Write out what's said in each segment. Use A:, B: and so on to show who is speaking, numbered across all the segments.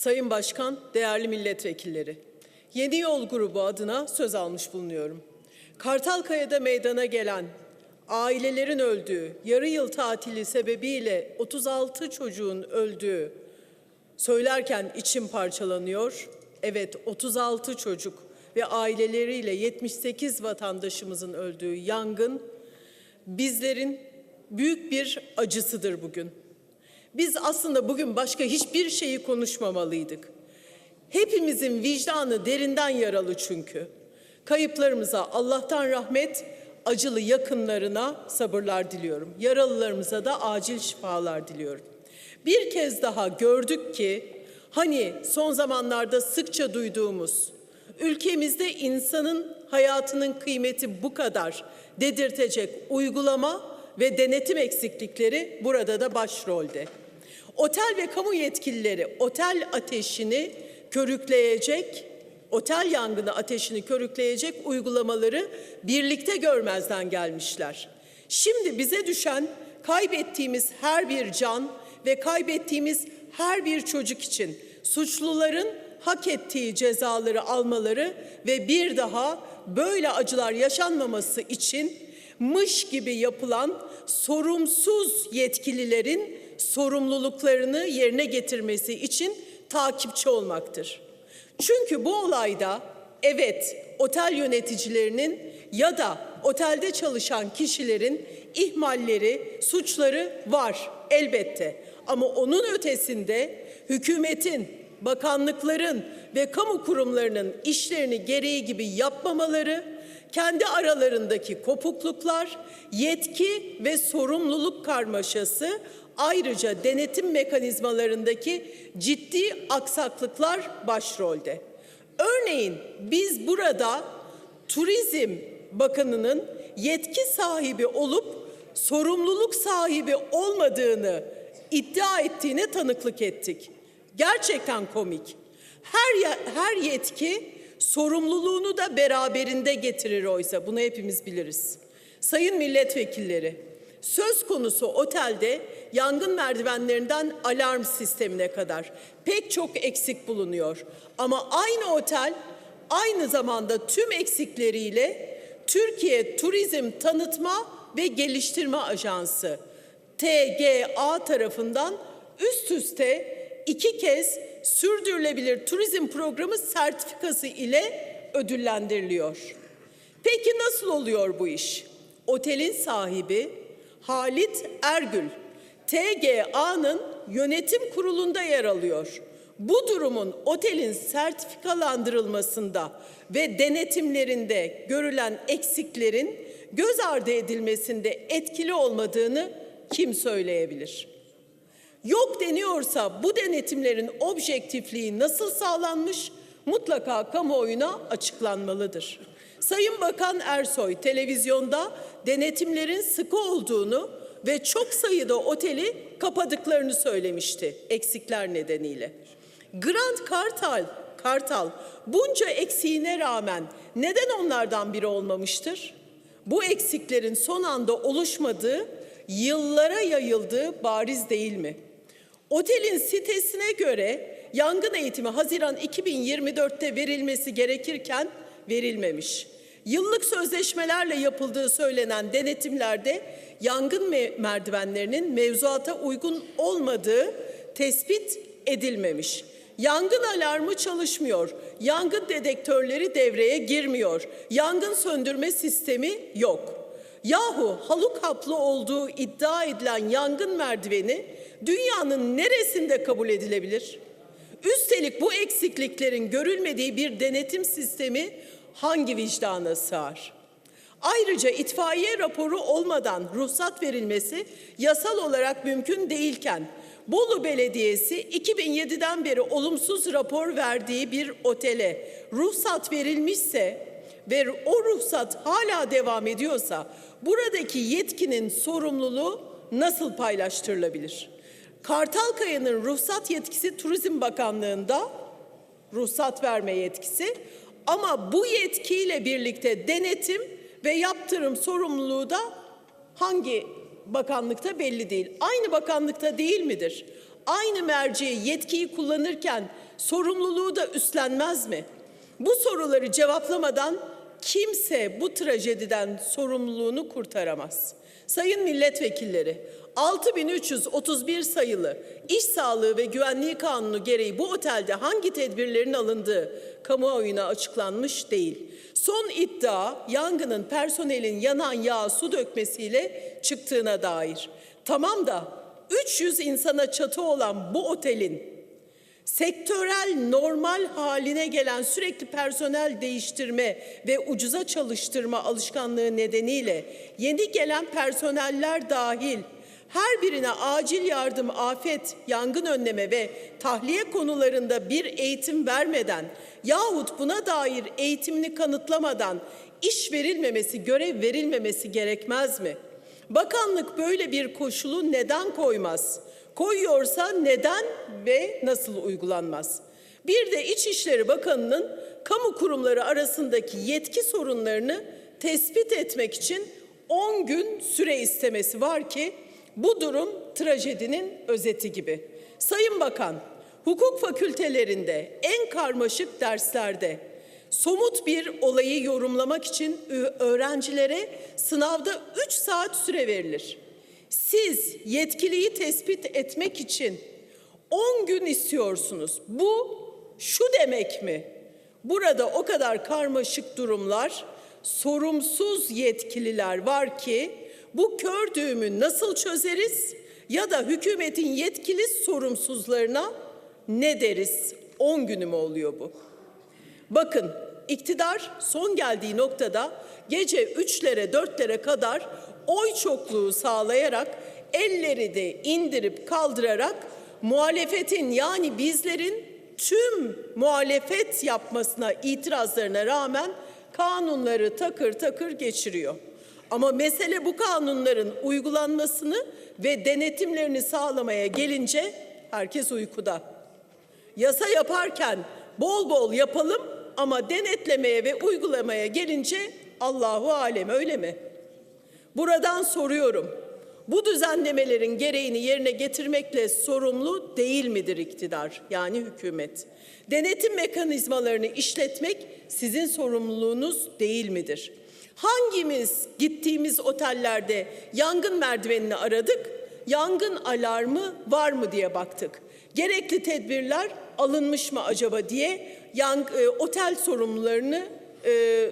A: Sayın Başkan, değerli milletvekilleri, Yeni Yol Grubu adına söz almış bulunuyorum. Kartalkaya'da meydana gelen ailelerin öldüğü, yarı yıl tatili sebebiyle 36 çocuğun öldüğü söylerken içim parçalanıyor. Evet 36 çocuk ve aileleriyle 78 vatandaşımızın öldüğü yangın bizlerin büyük bir acısıdır bugün. Biz aslında bugün başka hiçbir şeyi konuşmamalıydık. Hepimizin vicdanı derinden yaralı çünkü. Kayıplarımıza Allah'tan rahmet, acılı yakınlarına sabırlar diliyorum. Yaralılarımıza da acil şifalar diliyorum. Bir kez daha gördük ki hani son zamanlarda sıkça duyduğumuz ülkemizde insanın hayatının kıymeti bu kadar dedirtecek uygulama ve denetim eksiklikleri burada da başrolde. Otel ve kamu yetkilileri otel ateşini körükleyecek, otel yangını ateşini körükleyecek uygulamaları birlikte görmezden gelmişler. Şimdi bize düşen kaybettiğimiz her bir can ve kaybettiğimiz her bir çocuk için suçluların hak ettiği cezaları almaları ve bir daha böyle acılar yaşanmaması için mış gibi yapılan sorumsuz yetkililerin sorumluluklarını yerine getirmesi için takipçi olmaktır. Çünkü bu olayda evet otel yöneticilerinin ya da otelde çalışan kişilerin ihmalleri, suçları var elbette. Ama onun ötesinde hükümetin, bakanlıkların ve kamu kurumlarının işlerini gereği gibi yapmamaları, kendi aralarındaki kopukluklar, yetki ve sorumluluk karmaşası ayrıca denetim mekanizmalarındaki ciddi aksaklıklar başrolde. Örneğin biz burada Turizm Bakanı'nın yetki sahibi olup sorumluluk sahibi olmadığını iddia ettiğine tanıklık ettik. Gerçekten komik. Her her yetki sorumluluğunu da beraberinde getirir oysa bunu hepimiz biliriz. Sayın milletvekilleri, söz konusu otelde yangın merdivenlerinden alarm sistemine kadar pek çok eksik bulunuyor. Ama aynı otel aynı zamanda tüm eksikleriyle Türkiye Turizm Tanıtma ve Geliştirme Ajansı TGA tarafından üst üste iki kez sürdürülebilir turizm programı sertifikası ile ödüllendiriliyor. Peki nasıl oluyor bu iş? Otelin sahibi Halit Ergül, TGA'nın yönetim kurulunda yer alıyor. Bu durumun otelin sertifikalandırılmasında ve denetimlerinde görülen eksiklerin göz ardı edilmesinde etkili olmadığını kim söyleyebilir? Yok deniyorsa bu denetimlerin objektifliği nasıl sağlanmış mutlaka kamuoyuna açıklanmalıdır. Sayın Bakan Ersoy televizyonda denetimlerin sıkı olduğunu ve çok sayıda oteli kapadıklarını söylemişti eksikler nedeniyle. Grand Kartal, Kartal bunca eksiğine rağmen neden onlardan biri olmamıştır? Bu eksiklerin son anda oluşmadığı, yıllara yayıldığı bariz değil mi? Otelin sitesine göre yangın eğitimi Haziran 2024'te verilmesi gerekirken verilmemiş. Yıllık sözleşmelerle yapıldığı söylenen denetimlerde yangın me- merdivenlerinin mevzuata uygun olmadığı tespit edilmemiş. Yangın alarmı çalışmıyor. Yangın dedektörleri devreye girmiyor. Yangın söndürme sistemi yok. Yahu haluk haplı olduğu iddia edilen yangın merdiveni dünyanın neresinde kabul edilebilir? Üstelik bu eksikliklerin görülmediği bir denetim sistemi hangi vicdana sığar? Ayrıca itfaiye raporu olmadan ruhsat verilmesi yasal olarak mümkün değilken Bolu Belediyesi 2007'den beri olumsuz rapor verdiği bir otele ruhsat verilmişse ve o ruhsat hala devam ediyorsa buradaki yetkinin sorumluluğu nasıl paylaştırılabilir? Kartalkaya'nın ruhsat yetkisi Turizm Bakanlığı'nda ruhsat verme yetkisi ama bu yetkiyle birlikte denetim ve yaptırım sorumluluğu da hangi bakanlıkta belli değil. Aynı bakanlıkta değil midir? aynı merciye yetkiyi kullanırken sorumluluğu da üstlenmez mi? Bu soruları cevaplamadan kimse bu trajediden sorumluluğunu kurtaramaz. Sayın milletvekilleri, 6331 sayılı İş Sağlığı ve Güvenliği Kanunu gereği bu otelde hangi tedbirlerin alındığı kamuoyuna açıklanmış değil. Son iddia yangının personelin yanan yağa su dökmesiyle çıktığına dair. Tamam da 300 insana çatı olan bu otelin sektörel normal haline gelen sürekli personel değiştirme ve ucuza çalıştırma alışkanlığı nedeniyle yeni gelen personeller dahil her birine acil yardım, afet, yangın önleme ve tahliye konularında bir eğitim vermeden yahut buna dair eğitimini kanıtlamadan iş verilmemesi, görev verilmemesi gerekmez mi? Bakanlık böyle bir koşulu neden koymaz? Koyuyorsa neden ve nasıl uygulanmaz? Bir de İçişleri Bakanı'nın kamu kurumları arasındaki yetki sorunlarını tespit etmek için 10 gün süre istemesi var ki bu durum trajedinin özeti gibi. Sayın Bakan, hukuk fakültelerinde en karmaşık derslerde somut bir olayı yorumlamak için öğrencilere sınavda 3 saat süre verilir. Siz yetkiliyi tespit etmek için 10 gün istiyorsunuz. Bu şu demek mi? Burada o kadar karmaşık durumlar, sorumsuz yetkililer var ki bu kör düğümü nasıl çözeriz ya da hükümetin yetkili sorumsuzlarına ne deriz? 10 günü mü oluyor bu? Bakın iktidar son geldiği noktada gece 3'lere 4'lere kadar oy çokluğu sağlayarak elleri de indirip kaldırarak muhalefetin yani bizlerin tüm muhalefet yapmasına itirazlarına rağmen kanunları takır takır geçiriyor. Ama mesele bu kanunların uygulanmasını ve denetimlerini sağlamaya gelince herkes uykuda. Yasa yaparken bol bol yapalım ama denetlemeye ve uygulamaya gelince Allahu alem öyle mi? Buradan soruyorum. Bu düzenlemelerin gereğini yerine getirmekle sorumlu değil midir iktidar yani hükümet? Denetim mekanizmalarını işletmek sizin sorumluluğunuz değil midir? Hangimiz gittiğimiz otellerde yangın merdivenini aradık, yangın alarmı var mı diye baktık. Gerekli tedbirler alınmış mı acaba diye yang, e, otel sorumlularını e, e,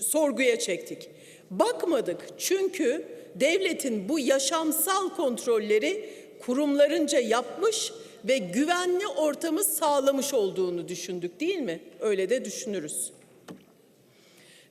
A: sorguya çektik. Bakmadık çünkü devletin bu yaşamsal kontrolleri kurumlarınca yapmış ve güvenli ortamı sağlamış olduğunu düşündük değil mi? Öyle de düşünürüz.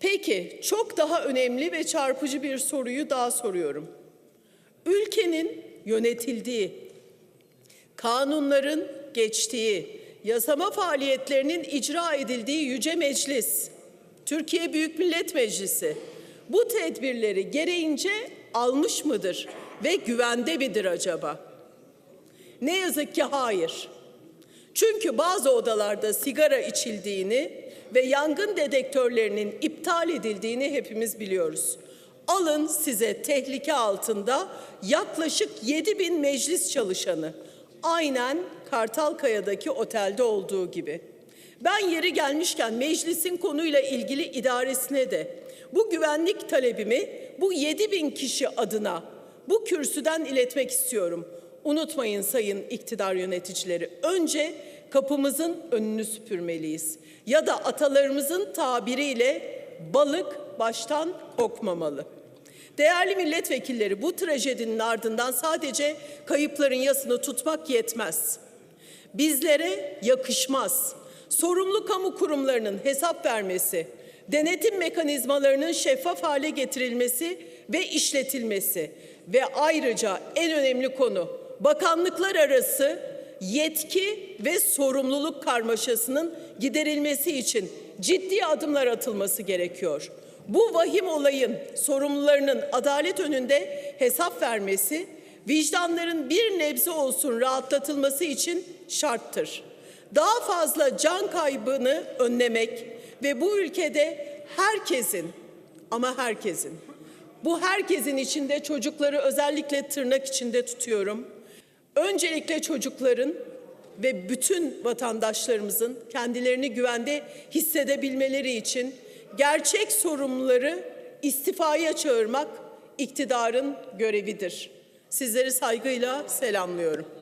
A: Peki çok daha önemli ve çarpıcı bir soruyu daha soruyorum. Ülkenin yönetildiği, kanunların geçtiği, yasama faaliyetlerinin icra edildiği Yüce Meclis, Türkiye Büyük Millet Meclisi bu tedbirleri gereğince almış mıdır ve güvende midir acaba? Ne yazık ki hayır. Çünkü bazı odalarda sigara içildiğini ve yangın dedektörlerinin iptal edildiğini hepimiz biliyoruz. Alın size tehlike altında yaklaşık 7 bin meclis çalışanı. Aynen Kartalkaya'daki otelde olduğu gibi. Ben yeri gelmişken meclisin konuyla ilgili idaresine de bu güvenlik talebimi bu 7 bin kişi adına bu kürsüden iletmek istiyorum. Unutmayın sayın iktidar yöneticileri. Önce kapımızın önünü süpürmeliyiz. Ya da atalarımızın tabiriyle balık baştan kokmamalı. Değerli milletvekilleri bu trajedinin ardından sadece kayıpların yasını tutmak yetmez. Bizlere yakışmaz. Sorumlu kamu kurumlarının hesap vermesi, denetim mekanizmalarının şeffaf hale getirilmesi ve işletilmesi ve ayrıca en önemli konu bakanlıklar arası yetki ve sorumluluk karmaşasının giderilmesi için ciddi adımlar atılması gerekiyor. Bu vahim olayın sorumlularının adalet önünde hesap vermesi, vicdanların bir nebze olsun rahatlatılması için şarttır. Daha fazla can kaybını önlemek ve bu ülkede herkesin ama herkesin bu herkesin içinde çocukları özellikle tırnak içinde tutuyorum öncelikle çocukların ve bütün vatandaşlarımızın kendilerini güvende hissedebilmeleri için gerçek sorumluları istifaya çağırmak iktidarın görevidir. Sizleri saygıyla selamlıyorum.